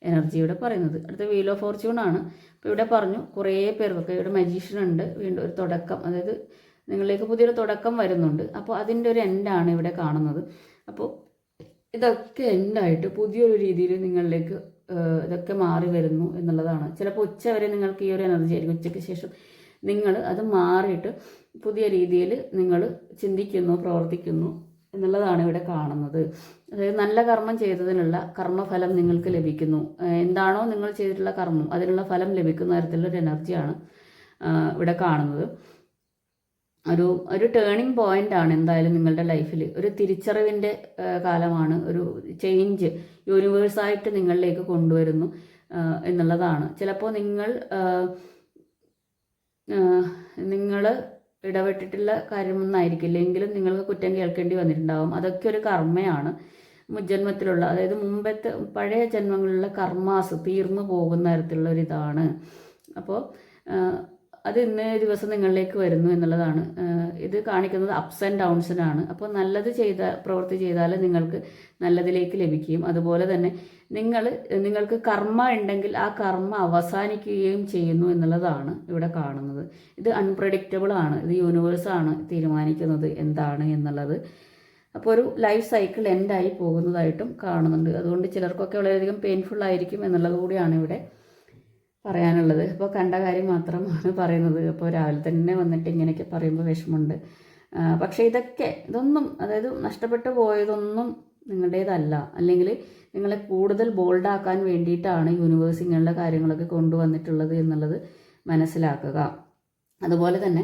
എനർജി ഇവിടെ പറയുന്നത്. അടുത്ത വീൽ ഓഫ് ഫോർച്യൂൺ ആണ്. അപ്പോൾ ഇവിടെ പറഞ്ഞു കുറേ പേർക്കൊക്കെ ഇവിടെ മജീഷ്യൻ ഉണ്ട്. വീണ്ടും ഒരു തുടക്കം അതായത് നിങ്ങളിലേക്ക് പുതിയൊരു തുടക്കം വരുന്നുണ്ട്. അപ്പോൾ അതിന്റെ ഒരു എൻഡാണ് ഇവിടെ കാണുന്നത്. അപ്പോൾ ഇതൊക്കെ എൻഡായിട്ട് പുതിയൊരു രീതിയിൽ നിങ്ങളിലേക്ക് ഇതൊക്കെ മാറി വരുന്നു എന്നുള്ളതാണ്. ചിലപ്പോൾ ഉച്ച വരെ നിങ്ങൾക്ക് ഈ ഒരു എനർജി ആയിരിക്കും. ഉച്ചയ്ക്ക് ശേഷം നിങ്ങൾ അത് മാറിയിട്ട് പുതിയ രീതിയിൽ നിങ്ങൾ ചിന്തിക്കുന്നു പ്രവർത്തിക്കുന്നു എന്നുള്ളതാണ് ഇവിടെ കാണുന്നത്. അതായത് നല്ല കർമ്മം ചെയ്തതിനുള്ള കർമ്മഫലം നിങ്ങൾക്ക് ലഭിക്കുന്നു. എന്താണോ നിങ്ങൾ ചെയ്തിട്ടുള്ള കർമ്മം അതിനുള്ള ഫലം ലഭിക്കുന്ന തരത്തിലുള്ള ഒരു എനർജിയാണ് ഇവിടെ കാണുന്നത്. ഒരു ഒരു ടേണിംഗ് പോയിന്റ് ആണ് എന്തായാലും നിങ്ങളുടെ ലൈഫിൽ ഒരു തിരിച്ചറിവിന്റെ കാലമാണ് ഒരു ചേഞ്ച് യൂണിവേഴ്സായിട്ട് നിങ്ങളിലേക്ക് കൊണ്ടുവരുന്നു എന്നുള്ളതാണ്. ചിലപ്പോൾ നിങ്ങൾ നിങ്ങൾ ഇടപെട്ടിട്ടുള്ള കാര്യമൊന്നും ആയിരിക്കില്ല എങ്കിലും നിങ്ങൾക്ക് കുറ്റം കേൾക്കേണ്ടി വന്നിട്ടുണ്ടാവും. അതൊക്കെ ഒരു കർമ്മയാണ്. ജന്മത്തിലുള്ള അതായത് മുമ്പത്തെ പഴയ ജന്മങ്ങളിലുള്ള കർമാസ് തീർന്നു പോകുന്ന തരത്തിലുള്ള ഒരു ഇതാണ് അപ്പോൾ അത് ഇന്ന ദിവസം നിങ്ങളിലേക്ക് വരുന്നു എന്നുള്ളതാണ്. ഇത് കാണിക്കുന്നത് അപ്സ് ആൻഡ് ഡൗൺസിനാണ് അപ്പോൾ നല്ലത് ചെയ്ത പ്രവൃത്തി ചെയ്താൽ നിങ്ങൾക്ക് നല്ലതിലേക്ക് ലഭിക്കുകയും അതുപോലെ തന്നെ നിങ്ങൾ നിങ്ങൾക്ക് കർമ്മ ഉണ്ടെങ്കിൽ ആ കർമ്മ അവസാനിക്കുകയും ചെയ്യുന്നു എന്നുള്ളതാണ് ഇവിടെ കാണുന്നത്. ഇത് അൺപ്രഡിക്റ്റബിൾ ആണ്. ഇത് ആണ് തീരുമാനിക്കുന്നത് എന്താണ് എന്നുള്ളത്. അപ്പോൾ ഒരു ലൈഫ് സൈക്കിൾ എൻഡായി പോകുന്നതായിട്ടും കാണുന്നുണ്ട്. അതുകൊണ്ട് ചിലർക്കൊക്കെ വളരെയധികം പെയിൻഫുൾ ആയിരിക്കും എന്നുള്ളത് കൂടിയാണ് ഇവിടെ പറയാനുള്ളത്. അപ്പോൾ കണ്ട കാര്യം മാത്രമാണ് പറയുന്നത്. അപ്പോൾ രാവിലെ തന്നെ വന്നിട്ട് ഇങ്ങനെയൊക്കെ പറയുമ്പോൾ വിഷമമുണ്ട്. പക്ഷേ ഇതൊക്കെ ഇതൊന്നും അതായത് നഷ്ടപ്പെട്ടു പോയതൊന്നും നിങ്ങളുടേതല്ല. അല്ലെങ്കിൽ നിങ്ങളെ കൂടുതൽ ബോൾഡാക്കാൻ വേണ്ടിയിട്ടാണ് യൂണിവേഴ്സ് ഇങ്ങനെയുള്ള കാര്യങ്ങളൊക്കെ കൊണ്ടുവന്നിട്ടുള്ളത് എന്നുള്ളത് മനസ്സിലാക്കുക. അതുപോലെ തന്നെ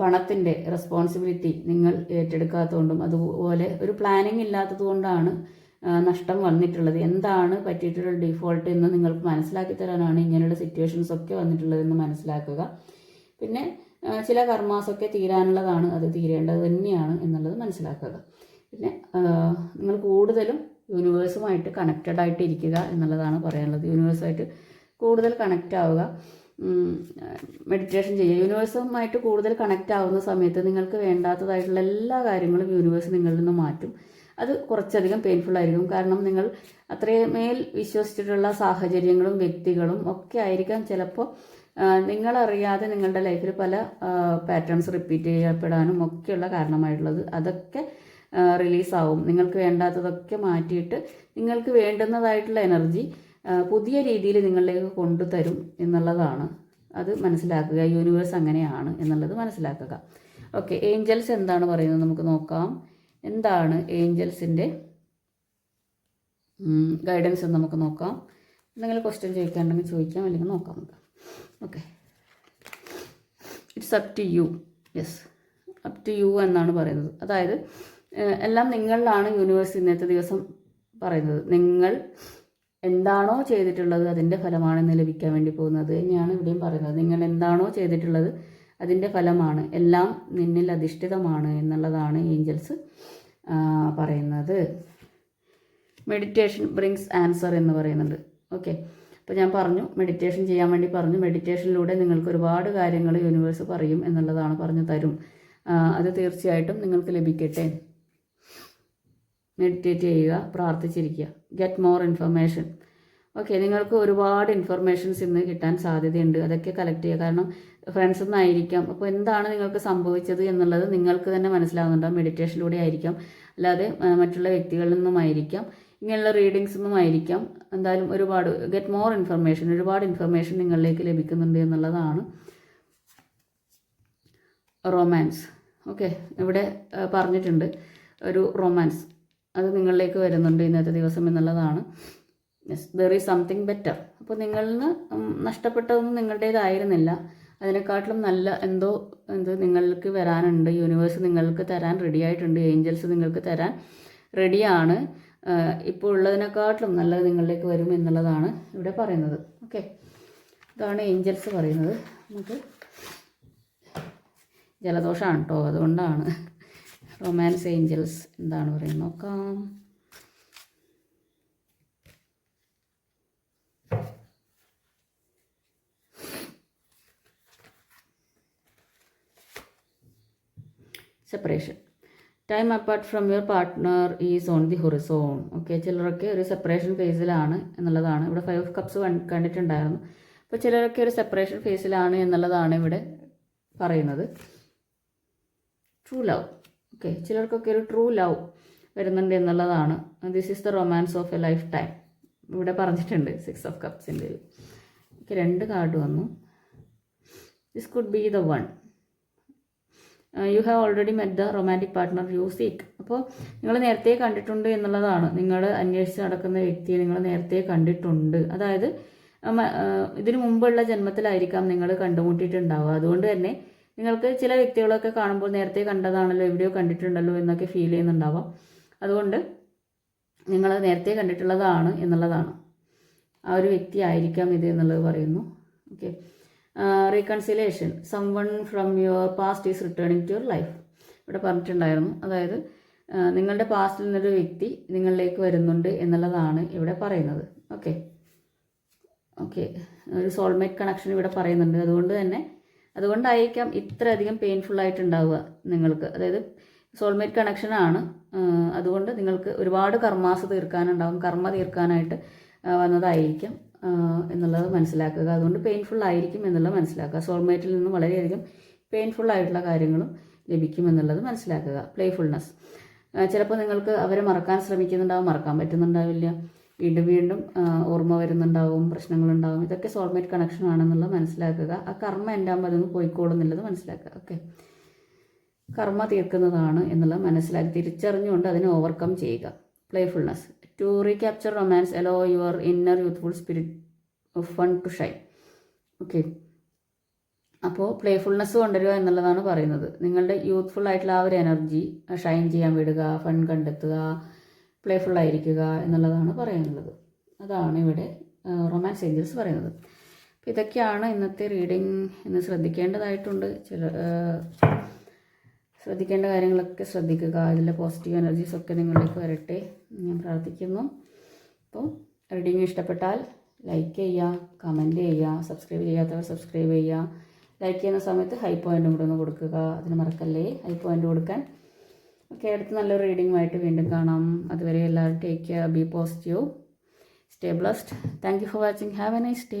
പണത്തിന്റെ റെസ്പോൺസിബിലിറ്റി നിങ്ങൾ ഏറ്റെടുക്കാത്തതുകൊണ്ടും അതുപോലെ ഒരു പ്ലാനിങ് ഇല്ലാത്തത് കൊണ്ടാണ് ആ, നഷ്ടം വന്നിട്ടുള്ളത്. എന്താണ് പറ്റിയിട്ടുള്ള ഡിഫോൾട്ട് എന്ന് നിങ്ങൾക്ക് മനസ്സിലാക്കി തരാനാണ് ഇങ്ങനെയുള്ള സിറ്റുവേഷൻസ് ഒക്കെ വന്നിട്ടുള്ളതെന്ന് മനസ്സിലാക്കുക. പിന്നെ ചില കർമാസൊക്കെ തീരാനുള്ളതാണ്. അത് തീരേണ്ടത് തന്നെയാണ് എന്നുള്ളത് മനസ്സിലാക്കുക. പിന്നെ നിങ്ങൾ കൂടുതലും യൂണിവേഴ്സുമായിട്ട് കണക്റ്റഡ് ആയിട്ട് ഇരിക്കുക എന്നുള്ളതാണ് പറയാനുള്ളത്. യൂണിവേഴ്സുമായിട്ട് കൂടുതൽ കണക്റ്റ് ആവുക. മെഡിറ്റേഷൻ ചെയ്യുക. യൂണിവേഴ്സുമായിട്ട് കൂടുതൽ കണക്റ്റ് ആവുന്ന സമയത്ത് നിങ്ങൾക്ക് വേണ്ടാത്തതായിട്ടുള്ള എല്ലാ കാര്യങ്ങളും യൂണിവേഴ്സ് നിങ്ങളിൽ നിന്ന് മാറ്റും. അത് കുറച്ചധികം പെയിൻഫുൾ ആയിരിക്കും. കാരണം നിങ്ങൾ അത്രമേൽ വിശ്വസിച്ചിട്ടുള്ള സാഹചര്യങ്ങളും വ്യക്തികളും ഒക്കെ ആയിരിക്കാം ചിലപ്പോൾ നിങ്ങളറിയാതെ നിങ്ങളുടെ ലൈഫിൽ പല പാറ്റേൺസ് റിപ്പീറ്റ് ചെയ്യപ്പെടാനും ഒക്കെയുള്ള കാരണമായിട്ടുള്ളത്. അതൊക്കെ റിലീസാവും നിങ്ങൾക്ക് വേണ്ടാത്തതൊക്കെ മാറ്റിയിട്ട് നിങ്ങൾക്ക് വേണ്ടുന്നതായിട്ടുള്ള എനർജി പുതിയ രീതിയിൽ നിങ്ങളിലേക്ക് കൊണ്ടുതരും എന്നുള്ളതാണ്. അത് മനസ്സിലാക്കുക. യൂണിവേഴ്സ് അങ്ങനെയാണ് എന്നുള്ളത് മനസ്സിലാക്കുക. ഓക്കെ ഏഞ്ചൽസ് എന്താണ് പറയുന്നത് നമുക്ക് നോക്കാം. എന്താണ് ഏഞ്ചൽസിന്റെ ഗൈഡൻസ് എന്ന് നമുക്ക് നോക്കാം. എന്തെങ്കിലും ക്വസ്റ്റ്യൻ ചോദിക്കാനുണ്ടെങ്കിൽ ചോദിക്കാം അല്ലെങ്കിൽ നോക്കാം നമുക്ക്. Okay it's up to you yes up to you എന്നാണ് പറയുന്നത്. അതായത് എല്ലാം നിങ്ങളിലാണ് യൂണിവേഴ്സ് ഇന്നത്തെ ദിവസം പറയുന്നത്. നിങ്ങൾ എന്താണോ ചെയ്തിട്ടുള്ളത് അതിന്റെ ഫലമാണ് ഇന്ന് ലഭിക്കാൻ വേണ്ടി പോകുന്നത് തന്നെയാണ് ഇവിടെയും പറയുന്നത്. നിങ്ങൾ എന്താണോ ചെയ്തിട്ടുള്ളത് അതിന്റെ ഫലമാണ്. എല്ലാം നിന്നിൽ അധിഷ്ഠിതമാണ് എന്നുള്ളതാണ് ഏഞ്ചൽസ് പറയുന്നത്. മെഡിറ്റേഷൻ ബ്രിങ്സ് ആൻസർ എന്ന് പറയുന്നുണ്ട് ഓക്കെ അപ്പോൾ ഞാൻ പറഞ്ഞു മെഡിറ്റേഷൻ ചെയ്യാൻ വേണ്ടി പറഞ്ഞു. മെഡിറ്റേഷനിലൂടെ നിങ്ങൾക്ക് ഒരുപാട് കാര്യങ്ങൾ യൂണിവേഴ്സ് പറയും എന്നുള്ളതാണ് പറഞ്ഞു തരും. അത് തീർച്ചയായിട്ടും നിങ്ങൾക്ക് ലഭിക്കട്ടെ. മെഡിറ്റേറ്റ് ചെയ്യുക പ്രാർത്ഥിച്ചിരിക്കുക. ഗെറ്റ് മോർ ഇൻഫർമേഷൻ ഓക്കെ നിങ്ങൾക്ക് ഒരുപാട് ഇൻഫർമേഷൻസ് ഇന്ന് കിട്ടാൻ സാധ്യതയുണ്ട്. അതൊക്കെ കളക്ട് ചെയ്യുക. കാരണം ഫ്രണ്ട്സ് ഒന്നായിരിക്കാം അപ്പോൾ എന്താണ് നിങ്ങൾക്ക് സംഭവിച്ചത് എന്നുള്ളത് നിങ്ങൾക്ക് തന്നെ മനസ്സിലാകുന്നുണ്ടാവും മെഡിറ്റേഷനിലൂടെ ആയിരിക്കാം. അല്ലാതെ മറ്റുള്ള വ്യക്തികളിൽ നിന്നുമായിരിക്കാം. ഇങ്ങനെയുള്ള റീഡിങ്സ് നിന്നും ആയിരിക്കാം. എന്തായാലും ഒരുപാട് ഗെറ്റ് മോർ ഇൻഫർമേഷൻ ഒരുപാട് ഇൻഫർമേഷൻ നിങ്ങളിലേക്ക് ലഭിക്കുന്നുണ്ട് എന്നുള്ളതാണ് റൊമാൻസ് ഓക്കെ ഇവിടെ പറഞ്ഞിട്ടുണ്ട് ഒരു റൊമാൻസ് അത് നിങ്ങളിലേക്ക് വരുന്നുണ്ട് ഇന്നത്തെ ദിവസം എന്നുള്ളതാണ്. Yes there is something better അപ്പോൾ നിങ്ങളിൽ നിന്ന് നഷ്ടപ്പെട്ടതൊന്നും നിങ്ങളുടേതായിരുന്നില്ല. അതിനെക്കാട്ടിലും നല്ല എന്തോ എന്ത് നിങ്ങൾക്ക് വരാനുണ്ട്. യൂണിവേഴ്സ് നിങ്ങൾക്ക് തരാൻ റെഡി ആയിട്ടുണ്ട്. ഏഞ്ചൽസ് നിങ്ങൾക്ക് തരാൻ റെഡിയാണ് ഇപ്പോൾ ഉള്ളതിനെക്കാട്ടിലും നല്ലത് നിങ്ങളിലേക്ക് വരും എന്നുള്ളതാണ് ഇവിടെ പറയുന്നത്. ഓക്കെ ഇതാണ് ഏഞ്ചൽസ് പറയുന്നത്. നമുക്ക് ജലദോഷമാണ് കേട്ടോ അതുകൊണ്ടാണ് റൊമാൻസ് ഏഞ്ചൽസ് എന്താണ് പറയുന്നത്. നോക്കാം. Separation time apart from your partner is on the horizon okay ചിലരൊക്കെ ഒരു സെപ്പറേഷൻ ഫേസിലാണ് എന്നുള്ളതാണ്. ഇവിടെ ഫൈവ് ഓഫ് കപ്സ് കണ്ടിട്ടുണ്ടായിരുന്നു. അപ്പോൾ ചിലരൊക്കെ ഒരു സെപ്പറേഷൻ ഫേസിലാണ് എന്നുള്ളതാണ് ഇവിടെ പറയുന്നത്. ട്രൂ ലവ് ഓക്കെ ചിലർക്കൊക്കെ ഒരു ട്രൂ ലവ് വരുന്നുണ്ട് എന്നുള്ളതാണ്. This is the romance of a lifetime ഇവിടെ പറഞ്ഞിട്ടുണ്ട് സിക്സ് ഓഫ് കപ്സിന്റെ ഓക്കെ രണ്ട് കാർഡ് വന്നു. This could be the one you have already met the romantic partner you seek അപ്പോൾ നിങ്ങൾ നേരത്തെ കണ്ടിട്ടുണ്ട് എന്നുള്ളതാണ്. നിങ്ങൾ അന്വേഷിച്ച് നടക്കുന്ന വ്യക്തിയെ നിങ്ങൾ നേരത്തെ കണ്ടിട്ടുണ്ട്. അതായത് ആ, ഇതിനു മുമ്പുള്ള ജന്മത്തിലായിരിക്കാം നിങ്ങൾ കണ്ടുമുട്ടിയിട്ടുണ്ടാവുക. അതുകൊണ്ട് തന്നെ നിങ്ങൾക്ക് ചില വ്യക്തികളൊക്കെ കാണുമ്പോൾ നേരത്തെ കണ്ടതാണല്ലോ എവിടെയോ കണ്ടിട്ടുണ്ടല്ലോ എന്നൊക്കെ ഫീൽ ചെയ്യുന്നുണ്ടാവാം. അതുകൊണ്ട് നിങ്ങൾ നേരത്തെ കണ്ടിട്ടുള്ളതാണ് എന്നുള്ളതാണ്. ആ ഒരു വ്യക്തി ആയിരിക്കാം ഇത് എന്നുള്ളത് പറയുന്നു. Okay reconciliation someone from your past is returning to your life ഇവിടെ പറഞ്ഞിട്ടുണ്ടായിരുന്നു. അതായത് നിങ്ങളുടെ പാസ്റ്റിൽ നിന്നൊരു വ്യക്തി നിങ്ങളിലേക്ക് വരുന്നുണ്ട് എന്നുള്ളതാണ് ഇവിടെ പറയുന്നത്. ഓക്കെ ഓക്കെ ഒരു സോൾമേറ്റ് കണക്ഷൻ ഇവിടെ പറയുന്നുണ്ട്. അതുകൊണ്ട് തന്നെ അതുകൊണ്ടായിരിക്കാം ഇത്രയധികം പെയിൻഫുൾ ആയിട്ടുണ്ടാവുക നിങ്ങൾക്ക്. അതായത് സോൾമേറ്റ് കണക്ഷനാണ് അതുകൊണ്ട് നിങ്ങൾക്ക് ഒരുപാട് കർമാസ് തീർക്കാനുണ്ടാവും കർമ്മ തീർക്കാനായിട്ട് വന്നതായിരിക്കാം. എന്നുള്ളത് മനസ്സിലാക്കുക. അതുകൊണ്ട് പെയിൻഫുൾ ആയിരിക്കും എന്നുള്ളത് മനസ്സിലാക്കുക. സോൾമേറ്റിൽ നിന്ന് വളരെയധികം പെയിൻഫുൾ ആയിട്ടുള്ള കാര്യങ്ങളും ലഭിക്കും എന്നുള്ളത് മനസ്സിലാക്കുക. പ്ലേഫുൾനെസ് ചിലപ്പോൾ നിങ്ങൾക്ക് അവരെ മറക്കാൻ ശ്രമിക്കുന്നുണ്ടാവും മറക്കാൻ പറ്റുന്നുണ്ടാവില്ല. വീണ്ടും വീണ്ടും ഓർമ്മ വരുന്നുണ്ടാവും പ്രശ്നങ്ങളുണ്ടാവും. ഇതൊക്കെ സോൾമേറ്റ് കണക്ഷൻ ആണെന്നുള്ളത് മനസ്സിലാക്കുക. ആ കർമ്മ എന്റെ ആകുമ്പോൾ അതൊന്ന് പോയിക്കോളുന്നുള്ളത് മനസ്സിലാക്കുക. ഓക്കെ കർമ്മ തീർക്കുന്നതാണ് എന്നുള്ളത് മനസ്സിലാക്കി. തിരിച്ചറിഞ്ഞുകൊണ്ട് അതിനെ ഓവർകം ചെയ്യുക. Playfulness to recapture romance allow your inner youthful spirit of fun to shine okay അപ്പോൾ പ്ലേഫുൾനെസ് കൊണ്ടുവരിക എന്നുള്ളതാണ് പറയുന്നത്. നിങ്ങളുടെ യൂത്ത്ഫുൾ ആയിട്ടുള്ള ആ ഒരു എനർജി ഷൈൻ ചെയ്യാൻ വിടുക ഫൺ കണ്ടെത്തുക പ്ലേഫുൾ ആയിരിക്കുക എന്നുള്ളതാണ് പറയുന്നത് അതാണ് ഇവിടെ റൊമാൻസ് ഏഞ്ചൽസ് പറയുന്നത്. അപ്പോൾ ഇതൊക്കെയാണ് ഇന്നത്തെ റീഡിങ് എന്ന് ശ്രദ്ധിക്കേണ്ടതായിട്ടുണ്ട്. ചില ശ്രദ്ധിക്കേണ്ട കാര്യങ്ങളൊക്കെ ശ്രദ്ധിക്കുക. അതിലെ പോസിറ്റീവ് എനർജീസ് ഒക്കെ നിങ്ങളിലേക്ക് വരട്ടെ ഞാൻ പ്രാർത്ഥിക്കുന്നു. അപ്പോൾ റീഡിങ് ഇഷ്ടപ്പെട്ടാൽ ലൈക്ക് ചെയ്യുക കമന്റ് ചെയ്യുക സബ്സ്ക്രൈബ് ചെയ്യാത്തവർ സബ്സ്ക്രൈബ് ചെയ്യുക. ലൈക്ക് ചെയ്യുന്ന സമയത്ത് ഹൈ പോയിന്റും കൂടെ ഒന്ന് കൊടുക്കുക. അതിന് മറക്കല്ലേ ഹൈ പോയിന്റ് കൊടുക്കാൻ? ഓക്കെ അടുത്ത നല്ലൊരു റീഡിങ്ങുമായിട്ട് വീണ്ടും കാണാം. അതുവരെ എല്ലാവരും take care be positive stay blessed thank you for watching have a nice day